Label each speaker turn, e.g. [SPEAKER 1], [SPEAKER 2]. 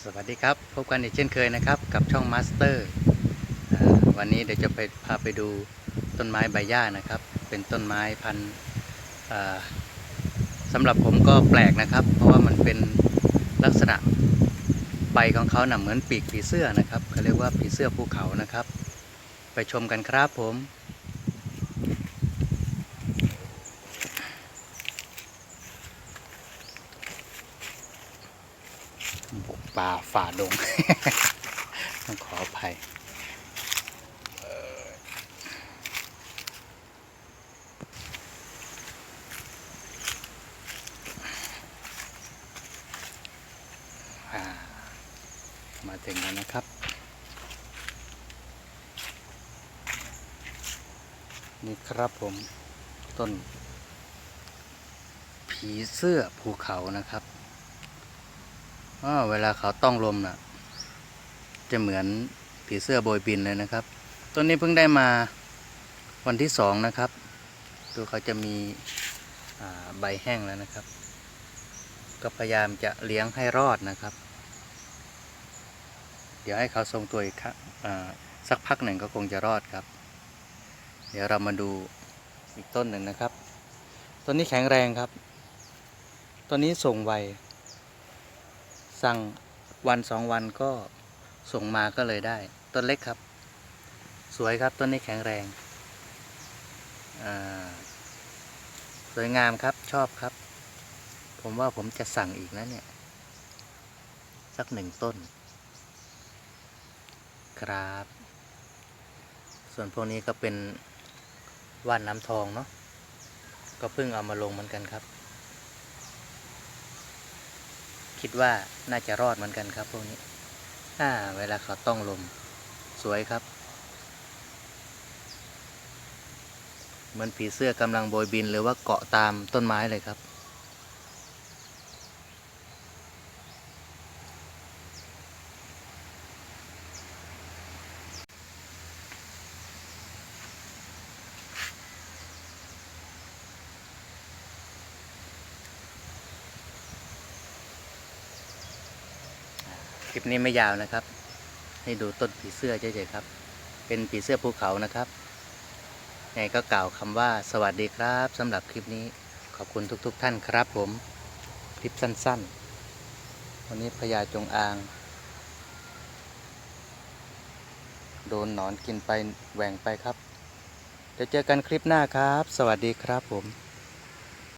[SPEAKER 1] สวัสดีครับ พบกันอีกเช่นเคยนะครับ กับช่องมาสเตอร์วันนี้เดี๋ยวจะไปพาไปดูต้นไม้ใบหญ้านะครับ เป็นต้นไม้พันธุ์อ่าสำหรับผมก็แปลกนะครับ เพราะว่ามันเป็นลักษณะใบของเขาน่ะเหมือนปีกผีเสื้อนะครับเขาเรียกว่าผีเสื้อภูเขานะครับ ไปชมกันครับผม บุกป่าฝ่าดง ต้องขออภัยมาถึงแล้วนะครับ นี่ครับผมต้น ผีเสื้อภูเขานะครับ เวลาเขาต้องลมน่ะ จะเหมือนผีเสื้อโบยบินเลยนะครับ ต้นนี้เพิ่งได้มาวันที่สองนะครับ ดูเขาจะมีใบแห้งแล้วนะครับ ก็พยายามจะเลี้ยงให้รอดนะครับ เดี๋ยวให้เขาทรงตัวอีกครั้งอ่าสักพักหนึ่งก็คงจะรอดครับ เดี๋ยวเรามาดูอีกต้นหนึ่งนะครับ ต้นนี้แข็งแรงครับ ต้นนี้ส่งไว สั่งวันสองวันก็ส่งมาก็เลยได้ ต้นเล็กครับ สวยครับต้นนี้แข็งแรงสวยงามครับชอบครับ ผมว่าผมจะสั่งอีกนะเนี่ย สักหนึ่งต้น ครับ ส่วนพวกนี้ก็เป็นว่านน้ำทองเนาะก็เพิ่งเอามาลงเหมือนกันครับ คิดว่าน่าจะรอดเหมือนกันครับพวกนี้อ่าเวลาเขาต้องลม สวยครับ เหมือนผีเสื้อกำลังโบยบินหรือว่าเกาะตามต้นไม้เลยครับ คลิปนี้ไม่ยาวนะครับ ให้ดูต้นผีเสื้อเฉยๆครับ เป็นผีเสื้อภูเขานะครับไงก็กล่าวคำว่าสวัสดีครับสำหรับคลิปนี้ขอบคุณทุกๆทท่านครับผม คลิปสั้นๆ วันนี้พญาจงอาง โดนหนอนกินไปแหว่งไปครับ เดี๋ยวเจอกันคลิปหน้าครับ สวัสดีครับผม